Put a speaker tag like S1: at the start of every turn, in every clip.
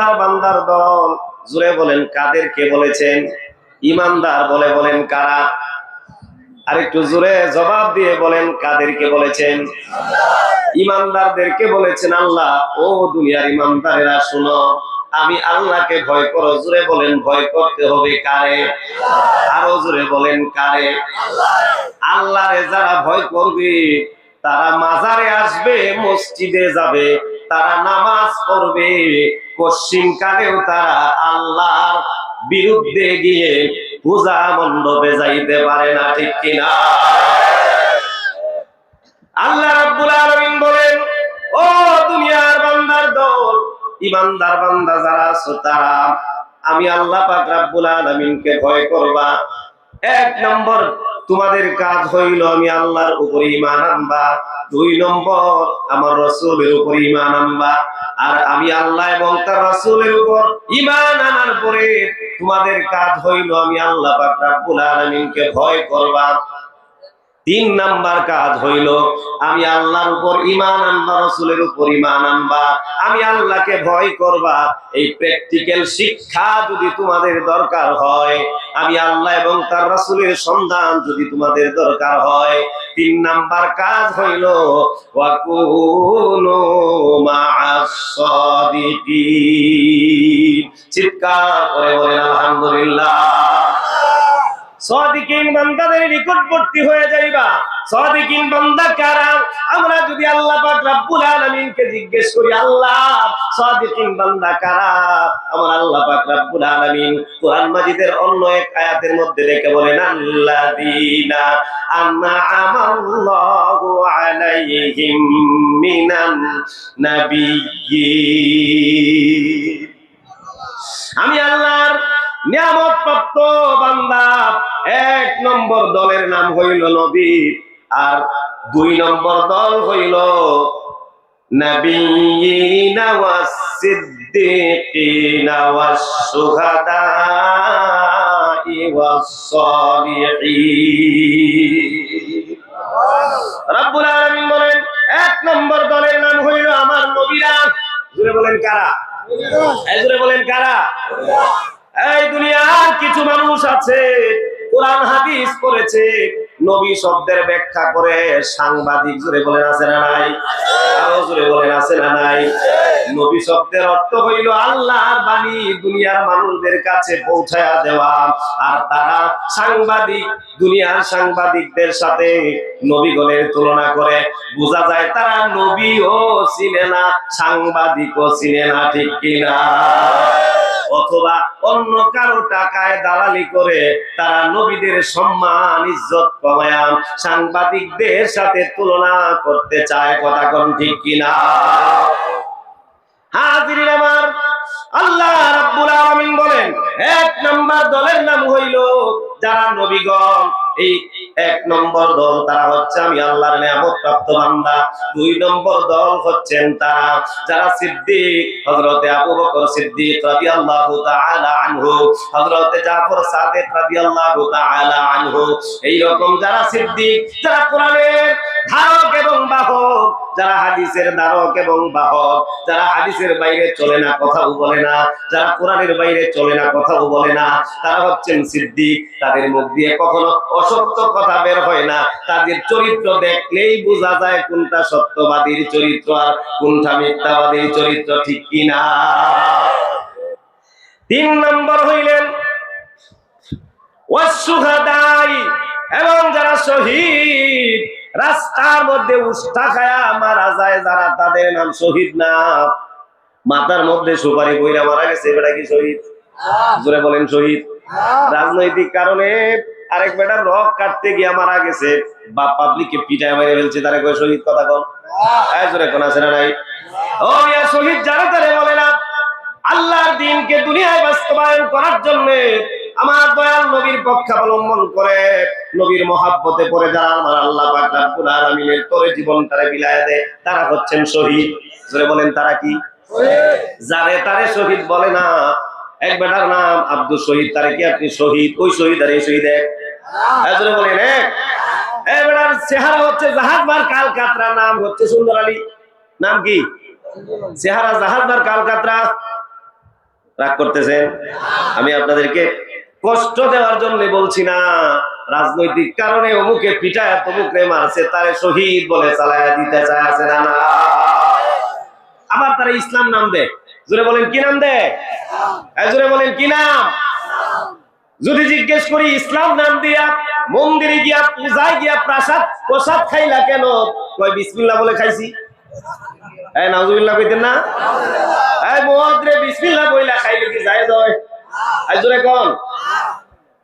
S1: ইমানদার বান্দার দল। জুড়ে বলেন, কাদের কে বলেছেন? ইমানদার বলে বলেন কারা? আর একটু জোরে জবাব দিয়ে বলেন কাদেরকে বলেছেন? ইমানদারদেরকে বলেছেন আল্লাহ? ও দুনিয়ার ইমানদারেরা, শুনো, আমি আল্লাহকে ভয় করো। জোরে বলেন, ভয় করতে হবে কারে? আরও জোরে বলেন, কারে? আল্লাহরে যারা ভয় করবে, তারা মাজারে আসবে, মসজিদে যাবে, তারা নামাজ পড়বে। পশ্চিম কালেও তারা আল্লাহর বিরুদ্ধে গিয়ে পূজা মণ্ডপে যাইতে পারে না, ঠিক কিনা? আল্লাহ রাব্বুল আলামিন বলেন, ও দুনিয়ার বান্দার দল ইমানদার বান্দা যারা আছো তারা, আমি আল্লাহ পাক রাব্বুল আলামিনকে ভয় করবা। এক নম্বর তোমাদের কাজ হইল আমি আল্লাহর উপর ইমান আনবা। দুই নম্বর, আমার রসুলের উপর ইমান আনবা। আর আমি আল্লাহ এবং তার রসুলের উপর ইমান আনার পরে তোমাদের কাজ হইল আমি আল্লাহ পাক রাব্বুল আলামিনকে ভয় করবা। তিন নাম্বার কাজ হইল, আমি আল্লাহর উপর ইমান আনবা, রসুলের উপর ইমান আনবা। আমি আল্লাহকে ভয় করবা। এই প্র্যাকটিক্যাল শিক্ষা যদি তোমাদের দরকার হয়, আমি আল্লাহ এবং তার রসুলের সন্ধান যদি তোমাদের দরকার হয়, তিন নাম্বার কাজ হইল চিৎকার করে বলেন, আলহামদুলিল্লাহ। সাদিকিন বান্দাদের নিকটবর্তী হয়ে যাইবা। সাদিকিন বান্দা কারা? আমরা যদি আল্লাহ পাক রব্বুল জিজ্ঞেস করি, আল্লাহ, সাদিকিন বান্দা কারা? আল্লাহ পাক রব্বুল আলামিন কোরআন মাজিদের অন্য এক আয়াতের মধ্যে রেখে বলেন, আল্লাযীনা আনআমাল্লাহু আলাইহিম মিনান নাবিয়্যিন। আমি আল্লাহর নিয়ামত প্রাপ্ত বান্দা এক নম্বর দলের নাম হইল নবী আর দুই নম্বর দল হইল নবীনা ওয়াস সিদ্দিকিনা ওয়াস ওয়াস রব্বুল আলামিন বলেন এক নম্বর দলের নাম হইল আমার নবীরা। জুড়ে বলেন কারা? জুড়ে বলেন কারা? এই দুনিয়ার কিছু মানুষ আছে, কোরআন, হাদিস করেছে, নবী শব্দের ব্যাখ্যা করে সাংবাদিক জুড়ে বলেন, আছে না নাই? আরও জুড়ে বলেন, আছে না নাই? নবী শব্দের অর্থ হইল আল্লাহর বাণী দুনিয়ার মানুষদের কাছে পৌঁছায়া দেওয়া, আর তারা সাংবাদিক, দুনিয়ার সাংবাদিকদের সাথে নবীগণের তুলনা করে। বোঝা যায় তারা নবীও চিনে না, সাংবাদিকও চিনে না, ঠিক কিনা? অথবা অন্য কারও টাকায় দালালি করে তারা নবীদের সম্মান, ইজ্জত কমায়া সাংবাদিকদের সাথে তুলনা করতে চায়, কথা কোন ঠিক কিনা? এক নাম্বার দলের নাম হইল যারা নবীগণ, এই এক নম্বর দল তারা হচ্ছে আমি আল্লাহর নিয়ামত প্রাপ্ত বান্দা। দুই নম্বর দল হচ্ছেন তারা, যারা সিদ্দিক, হযরতে আবু বকর সিদ্দিক রাদিয়াল্লাহু তাআলা আনহু, হযরতে জাফর সাদিক রাদিয়াল্লাহু তাআলা আনহু। এই রকম যারা সিদ্দিক, যারা কোরআনের ধারক এবং বাহক, যারা হাদিসের ধারক এবং বাহক, যারা হাদিসের বাইরে চলে না, কথাও বলে না, যারা কোরআনের বাইরে চলে না, কথাও বলে না, তারা হচ্ছেন সিদ্দিক। তাদের মুখ দিয়ে কখনো অসত্য কথা বের হয় না। তাদের চরিত্র দেখলেই বোঝা যায় কোনটা সত্যবাদীর চরিত্র আর কোনটা মিথ্যাবাদীর চরিত্র ঠিক কিনা তিন নম্বর হইলেন এবং যারা শহীদ রাস্তার মধ্যে উষ্ঠা খায়া মারা যায় যারা তাদের নাম শহীদ না। মাথার মধ্যে সুপারি বইরা মারা গেছে বেটা কি শহীদ? জোরে বলেন শহীদ। রাজনৈতিক কারণে আরেক বেটার রক কাটতে গিয়া মারা গেছে। বা পাবলিককে পিটায় মেরে ফেলছে, তারা কয় শহীদ কথা এই জোরে কোন আছে না নাই? ও মিয়া শহীদ যারা তারে বলে না? আল্লাহর দিনকে দুনিয়ায় বাস্তবায়ন করার জন্য আমার দয়াল নবীর পক্ষাবলম্বন করে নবীর মহাব্বতে পড়ে যারা আমার আল্লাহ পাক রব্বুল আলামিনের তোরে জীবনটারে বিলায় দেয়, তারা হচ্ছেন শহীদ। জোরে বলেন, তারা কি? যারে তারে শহীদ বলে না। এক বেটার নাম আব্দুল শহীদ, তারে কি আপনি শহীদ? ওই শহীদ আর এই শহীদ এক বলেন চেহারা হচ্ছে জাহাজবার কাল কাতরা নাম হচ্ছে সুন্দর আলী। নাম কি? চেহারা জাহাজবার কাল কাতরা রাগ করতেছেন আমি আপনাদেরকে কষ্ট দেওয়ার জন্য বলছি না। রাজনৈতিক কারণে অমুকে পিঠায় তমুকে মারছে, তারে শহীদ বলে চালায় দিতে চায়, আছে না আবার তারা ইসলাম নাম দেয়। জোরে বলেন, কি নাম দেয়? জোরে বলেন, কি নাম? যদি জিজ্ঞেস করি, ইসলাম নাম দিয়া মন্দিরে গিয়া, পূজায় গিয়া প্রসাদ প্রসাদ খাইলা কেন? কয়, বিসমিল্লাহ বলে খাইছি। এই, নাউজুবিল্লাহ কইতেন না? এই, মুহাদ্রে, বিসমিল্লাহ বইলা খাইলে কি যায় যায়? আই জোরে কোন।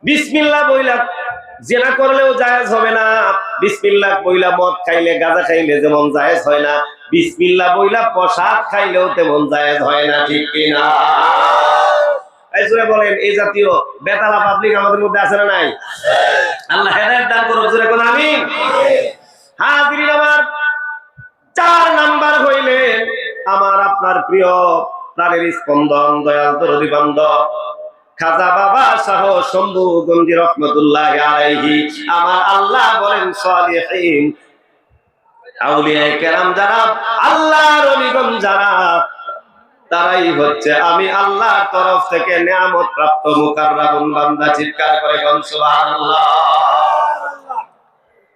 S1: বিসমিল্লাহ বইলা, জেনা করলেও জায়েজ হবে না। বিসমিল্লাহ বইলা মদ খাইলে, গাঁজা খাইলে যেমন জায়েজ হয় না। বিসমিল্লাহ বইলা প্রসাদ খাইলেও তেমন জায়েজ হয় না, ঠিক কিনা? এই জোরে বলেন, এই জাতীয় বেতালা পাবলিক আমাদের মধ্যে আছে না নাই? আল্লাহ হেদায়েত দান করুন জোরে কোন আমিন। হাজিরিন আমার চার নাম্বার হইলেন আমার আপনার প্রিয় প্রাণের স্পন্দন, দয়াল দরদি খাজা বাবা শাহ শম্ভু গঞ্জি রহমতুল্লাহ আলাইহি, আমার আল্লাহ বলেন সালিহিন। আউলিয়া কেরাম যারা, আল্লাহর অলিগণ যারা তারাই হচ্ছে আমি আল্লাহর তরফ থেকে নিয়ামত প্রাপ্ত মুকাররাবুন বান্দা চিৎকার করে সুবহানাল্লাহ।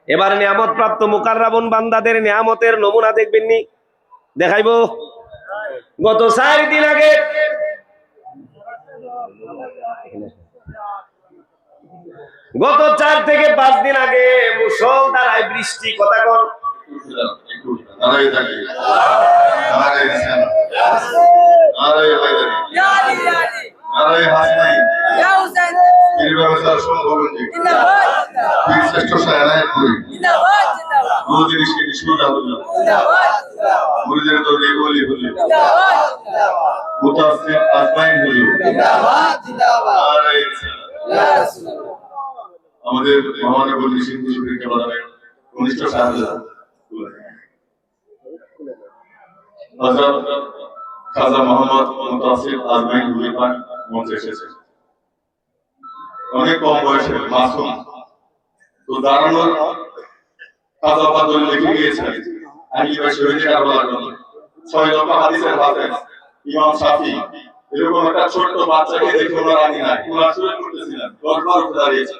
S1: এবার নিয়ামত প্রাপ্ত মুকাররাবুন বান্দাদের নিয়ামতের নমুনা দেখবেন নি? দেখাইবো। গত চার দিন আগে গত চার থেকে পাঁচ দিন আগে মুসল দ্বারায় বৃষ্টি, কথা কন।
S2: আমাদের মহানগর নিশিন নিশুকে কেবল ঘনিষ্ঠ সাহায্য। হযরত খাজা মোহাম্মদ ছোট্ট বাচ্চাকে দেখে ওনার আনি নাই ওনার শুরু করতেছিলেন উঠে দাঁড়িয়েছেন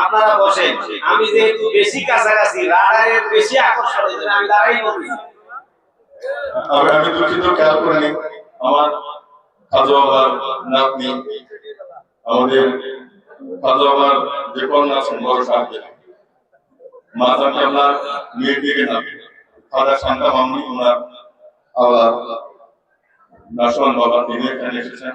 S2: আপনারা
S1: বসে আমি যেহেতু বেশি কাছাকাছি, রাডারের বেশি আকর্ষণ আমি দাঁড়াই বলি
S2: আমি দুঃখিত খেয়াল করে নিই। আমার খাজু বাবার নাতনি, আমাদের খাজু বাবার যে কন্যা বড় সাহায্য মাতাকে আপনার মেয়ের দিকে নামে খাজা শান্তা মামনি, ওনার আবার নাসওয়ান বাবা, তিনি এখানে এসেছেন।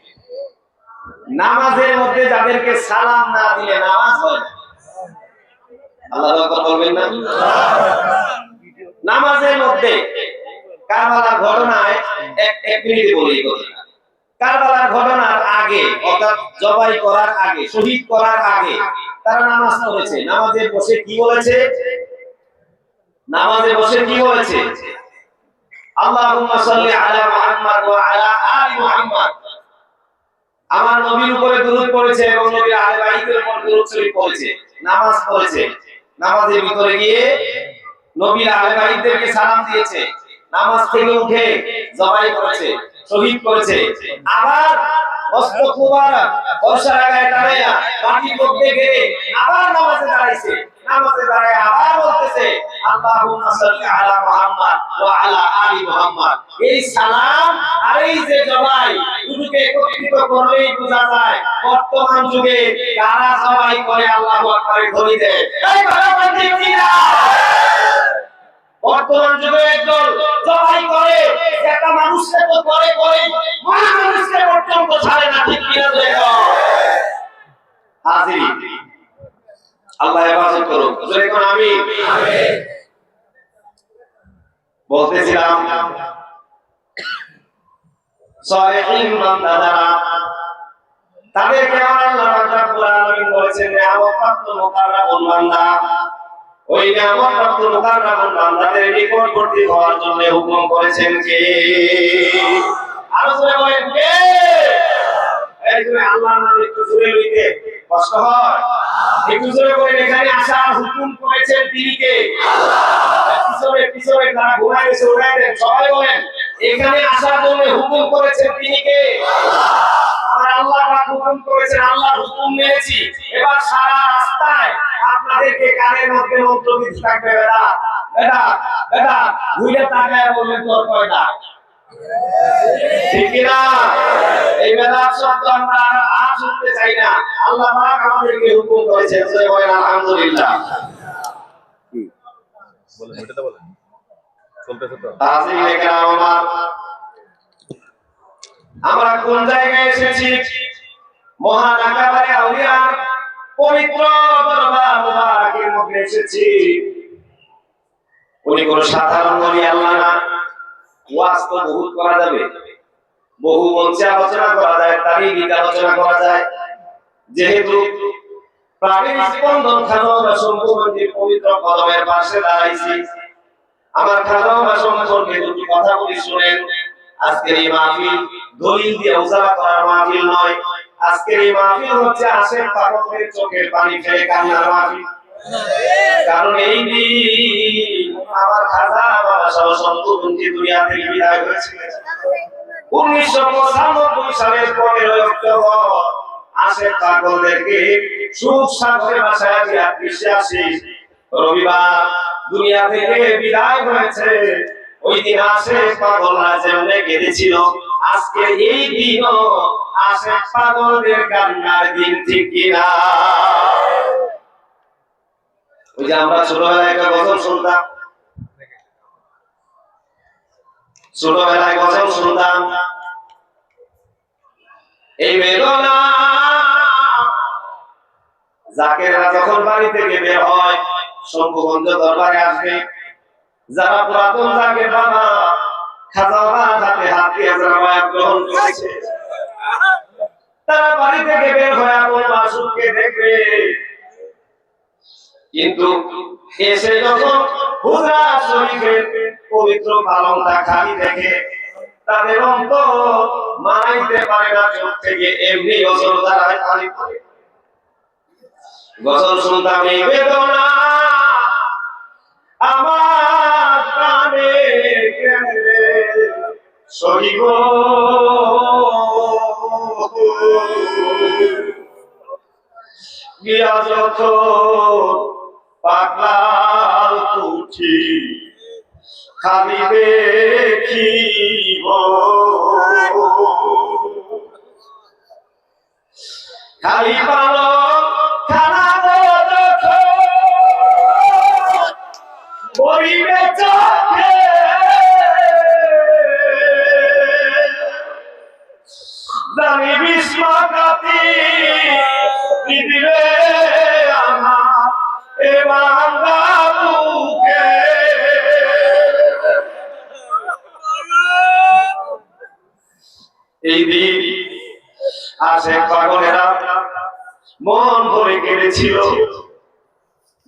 S1: নামাজের মধ্যে যাদেরকে সালাম না দিলে নামাজ হয় না। আল্লাহ বলবেন না? নামাজের মধ্যে কারবালার ঘটনায় কারবালার ঘটনার আগে, অর্থাৎ জবাই করার আগে, শহীদ করার আগে তারা নামাজ পড়েছে। নামাজে বসে কি বলেছে? নামাজে বসে কি বলেছে? আল্লাহুম্মা আলা মুহাম্মাদ আলা আলি আমার নবীর উপরে দরুদ পড়েছে এবং নবীর আলে বাইতের উপর দরুদ শরীফ পড়েছে। নামাজ পড়েছে। নামাজের ভিতরে গিয়ে নবীর আলে বাইতদেরকে সালাম দিয়েছে। নামাজ থেকে উঠে জবাই করেছে, শহীদ করেছে। আবার অস্ত্র মুবারক বর্ষার আগায় দাঁড়াইয়া মাটির মধ্যে গেলে আবার নামাজে দাঁড়াইছে। নামাজে দাঁড়ায় আবার বলতেছে, আল্লাহুম্মা সাল্লি আলা মুহাম্মদ ওয়া আলা আলি মুহাম্মদ। এই সালাম আর এই যে জবাই দুটোকে একত্রিত করলেই বোঝা যায়, বর্তমান যুগে কারা সবাই করে আল্লাহু আকবারে ধ্বনি দেয়? এই কি না বর্তমান যুগে একদল জবাই করে, একটা মানুষকে তো করে করে মানুষকে পর্যন্ত ছাড়ে না, ঠিক কিনা তো হাজিরি। আল্লাহ হেফাজত কোন আমি বলতেছিলাম তাদেরকে আল্লাহ রব্বুল আলামিন বলেছেন বান্দা। ওই বান্দাদের নিকটবর্তী হওয়ার জন্য হুকুম করেছেন কে? আরও জোরে বলেন, কে? এই জন্য আল্লাহর নাম একটু জোরে লইতে কষ্ট হয়। একটু জোরে বলেন এখানে আসার হুকুম করেছেন তিনি কে? পিছনে পিছনে যারা গেছে উঠাই দেন সবাই বলেন, এখানে আসার জন্য হুকুম করেছেন তিনি কে? আমার আল্লাহ হুকুম করেছেন, আল্লাহর হুকুম মেনেছি। এবার সারা রাস্তায় আপনাদেরকে কানের মধ্যে মন্ত্র দিতে থাকবে, বেটা। বেটা বেটা ঘুরে তাকায় বলবেন তোর কয়টা? ঠিক না এই বেলা শব্দ আমরা আর- আর শুনতে চাই না। আল্লাহ পাক আমাদেরকে হুকুম করেছেন সে বলেন আলহামদুলিল্লাহ
S3: বলেন ওইটাতে বলেন। চলতেছে তো।
S1: তাজিম একরাম আমার। আমরা কোন জায়গায় এসেছি? মহান আউলিয়ার পবিত্র দরবার মুবারকের মধ্যে এসেছি। উনি কোন সাধারণ আল্লাহ না। ওয়াজ তো বহুত করা যাবে। বহু মঞ্চে আলোচনা করা যায় তারিখ আলোচনা করা যায়। যেহেতু প্রাণীর স্পন্দন খানো সম্পূর্ণটির পবিত্র কদমের পাশে দাঁড়াইছি, আমার বা সম্পর্কে দুটি কথা বলি, শুনেন। আজকের এই মাহফিল দলিল দিয়ে উজালা করার মাহফিল নয়। আজকের এই মাহফিল হচ্ছে আশের পাগলের চোখের পানি ফেলে কান্নার মাহফিল। কারণ এই দিন আমার খাজা দুনিয়া থেকে বিদায় উনিশশো পঁচানব্বই সালের অক্টোবর পাগলদেরকে সুখ বাসায় রবিবার দুনিয়া থেকে বিদায় হয়েছে। ওই দিন আসে যেমনে কেঁদেছিল আজকে এই দিনও আসে পাগলদের কান্নার দিন ঠিক কিনা? ওই যে আমরা ছোটবেলায় একটা গজল শুনতাম। ছোটবেলায় গজল শুনতাম। এই বেদনা জাকেরা যখন বাড়ি থেকে বের হয় শম্ভুগঞ্জ দরবারে আসবে। যারা পুরাতন জাকের বাবা, খাজা বাবা হাতে হাত দিয়ে যারা মায়া গ্রহণ করেছে, তারা বাড়ি থেকে বের হয়ে আপন মাসুদকে দেখবে। কিন্তু এসে যখন হুজরা শরীফের পবিত্র পালনটা খালি দেখে, তাদের অন্তর মানাইতে পারে না, চোখ থেকে এমনি অসর দ্বারায় পানি পড়ে। গজল শুনতাম বেদনা, আমার কানে কেঁদে সহিব। গিয়া যখন পাগলাল তুঠি খালি দেখিব। খালি পালো খানা পরিবে চোখে। জানি বিস্মকাতি বুকে মন ভরে কেঁদেছিল।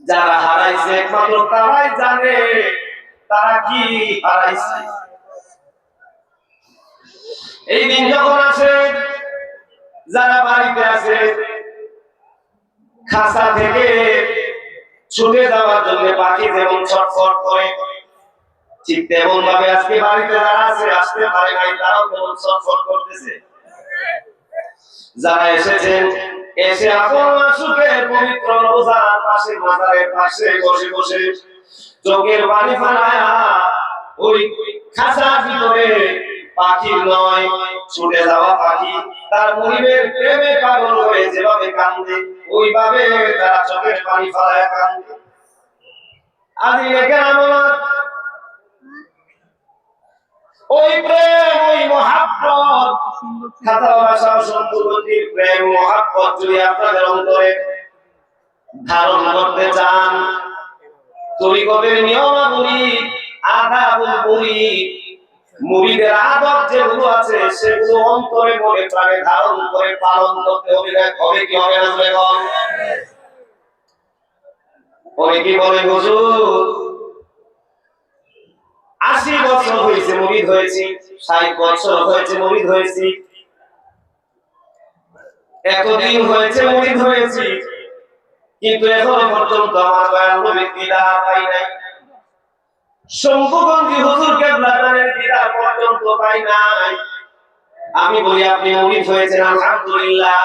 S1: যারা হারাইছে একমাত্র তারাই জানে তারা কি হারাইছে। এই দিন যখন আসে, যারা বাড়িতে আছে খাসা থেকে ছুটে যাওয়ার জন্য পাখি যেমন ছটফট করে, ঠিক তেমন ভাবে আজকে বাড়িতে যারা আছে, আসতে পারে তারাও তেমন ছটফট করতেছে। যারা এসেছেন এসে আপন সুখে পবিত্র রোজার পাশে পাশে বসে বসে চোখের পানি ফালায়া ওই খাঁচার ভিতরে পাখির নয়, ছুটে যাওয়া পাখি। তার মনিবের প্রেমে পাগল হয়ে যেভাবে কান্দে, ওইভাবে তারা চোখের পানি ফালায়া কান্দে। আজি লেখেন আমার। ওই প্রেম, ওই মহাব্বত। খাতা ভাষা সন্তগতির প্রেম, মহাব্বত যদি আপনাদের অন্তরে ধারণ করতে চান। তরিকতের নিয়মাবলী আদাবুল মুড়িদের আদব যেগুলো আছে, সেগুলো অন্তরে মনে প্রাণে ধারণ করে পালন করতে হবে হবে কি হবে না বেগম অনেকে বলে, হুজুর, আশি বছর হয়েছে মরিদ হয়েছি, ষাট বছর হয়েছে মরিদ হয়েছি। এতদিন হয়েছে মরিদ হয়েছি, কিন্তু এখনও পর্যন্ত আমার দয়াল নবীর দিদার পাই নাই। দিদার পর্যন্ত পাই নাই। আমি বলি, আপনি মরিদ হয়েছেন, আলহামদুলিল্লাহ।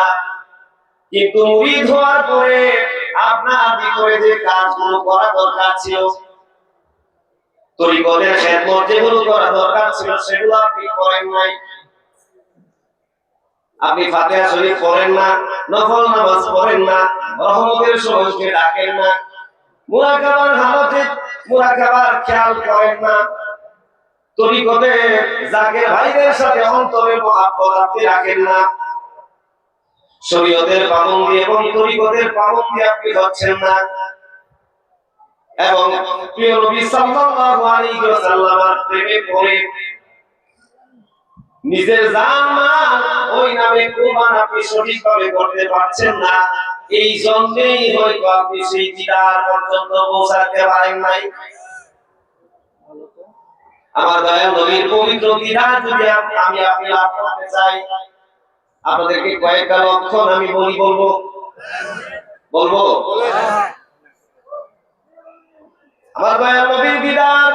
S1: কিন্তু মুরিদ হওয়ার পরে আপনার যে কাজগুলো করা দরকার ছিল খেদমত যেগুলো করা দরকার ছিল, সেগুলো আপনি করেন নাই। আপনি ফাতিহা শরীফ না, নফল নামাজ পড়েন না, রহমতের সময়কে ডাকেন না। মুরাকাবার হালতে, মুরাকাবার খেয়াল করেন না। তরিকতে জাকের ভাইদের সাথে অন্তরে আপনি রাখেন না। এবং তরিকতের আপনি না। এবং প্রিয় নবী সাল্লাল্লাহু আলাইহি ওয়াসাল্লামের প্রেমে পড়ে নিজের জান ওই নামে কুরবান আপনি সঠিকভাবে করতে পারছেন না। এই জন্যই হয়তো আপনি সেই দিদার পর্যন্ত পৌঁছাতে পারেন নাই। আমার দয়াল নবীর পবিত্র দিদার যদি আমি আপনি লাভ করতে চাই, আপনাদেরকে কয়েকটা লক্ষণ আমি বলি, বলব? বলব? আমার দয়াল নবীর দিদার,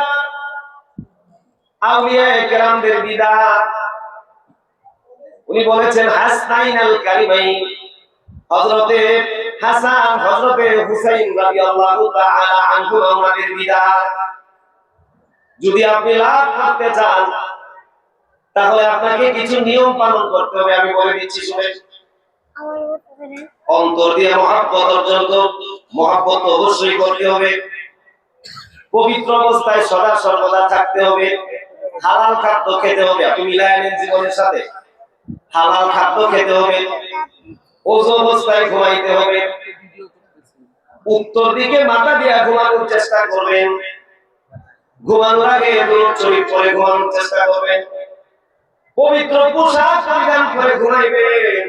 S1: আউলিয়া কেরামদের দিদার। উনি বলেছেন হাসনাইন আল কারিমাইন হযরতে হাসান, হযরতে হুসাইন রাদিয়াল্লাহু তাআলা আনহু আমাদের দিদার। যদি আপনি লাভ করতে চান, তাহলে আপনাকে কিছু নিয়ম পালন করতে হবে, আমি বলে দিচ্ছি, শুনেন। অন্তর দিয়ে মহাব্বত অর্জন মহাব্বত অবশ্যই করতে হবে। পবিত্র অবস্থায় সদা সর্বদা থাকতে হবে। হালাল খাদ্য খেতে হবে, আপনি মিলায় জীবনের সাথে। হালাল খাদ্য খেতে হবে। ওজ অবস্থায় ঘুমাইতে হবে। উত্তর দিকে মাথা দিয়ে ঘুমানোর চেষ্টা করবেন। ঘুমানোর আগে দূর পরে ঘুমানোর চেষ্টা করবেন। পবিত্র পোশাক পরিধান করে ঘুমাইবেন।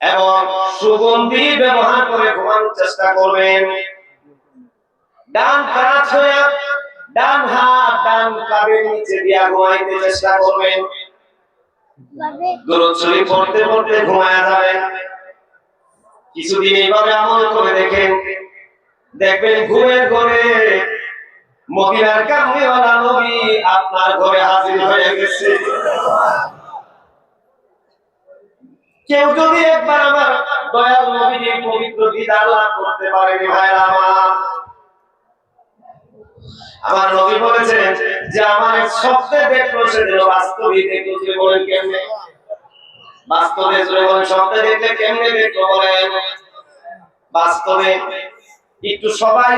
S1: এবং সুগন্ধি ব্যবহার করে ঘুমানোর চেষ্টা করবেন। ডান হয়ে, ডান হাত, ডান কাবের নিচে দিয়া ঘুমাইতে চেষ্টা করবেন। দূরত শরীফ পড়তে পড়তে ঘুমায়া যাবেন কিছুদিন এইভাবে আমল করে দেখেন দেখবেন ঘুমের ঘরে মদিনার কামড়িওয়ালা নবী আপনার ঘরে হাজির হয়ে গেছে। কেউ যদি একবার আমার দয়াল নবীর পবিত্র দিদার লাভ করতে পারেনি ভাইরা আমার। আমার নবী বলেছেন যে আমার স্বপ্নে দেখল সেদিন বাস্তবে দেখল যে বলেন কেমনে? বাস্তবে জুড়ে বলেন স্বপ্নে দেখলে কেমনে দেখল বলেন? বাস্তবে একটু সবাই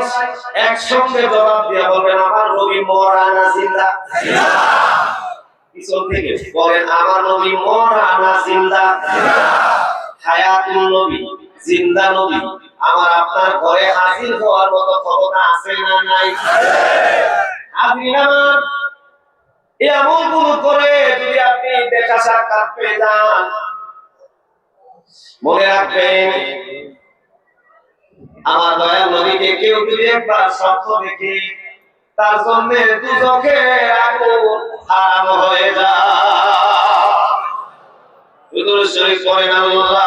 S1: একসঙ্গে জবাব দিয়ে বলবেন, আমার নবী মরা না জিন্দা? পিছন থেকে বলেন, আমার নবী মরা না জিন্দা? হায়াতুল নবী, জিন্দা নবী। আমার আপনার ঘরে হাজির হওয়ার মতো ক্ষমতা আছে না নাই? আপনি আমার এই করে যদি আপনি দেখা সাক্ষাৎ পেয়ে যান, মনে রাখবেন, আমার নবীকে কেউ যদি একবার স্বপ্ন দেখে, তার জন্য দুজকে আগুন হয়ে যায়। আল্লাহুম্মা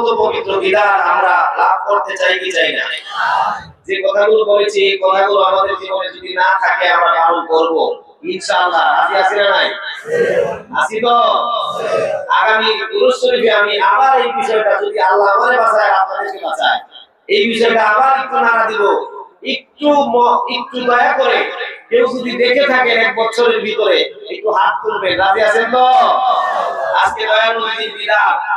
S1: পবি- পবিত্র বিধান আমরা লাভ করতে চাই কি চাই না? যে কথাগুলো বলেছি কথাগুলো আমাদের জীবনে যদি না থাকে, আমরা পালন করব। ইনশাআল্লাহ, রাজি আছি না নাই? আছি তো? আগামী শরীফে আমি আবার এই বিষয়টা যদি আল্লাহ আমারে বাঁচায়, আপনাদেরকে বাঁচায়। এই বিষয়টা আবার একটু নাড়া দিব। একটু একটু দয়া করে কেউ যদি দেখে থাকেন এক বছরের ভিতরে, একটু হাত তুলবেন। রাজি আছেন তো? আজকে দয়া নদীর বিদার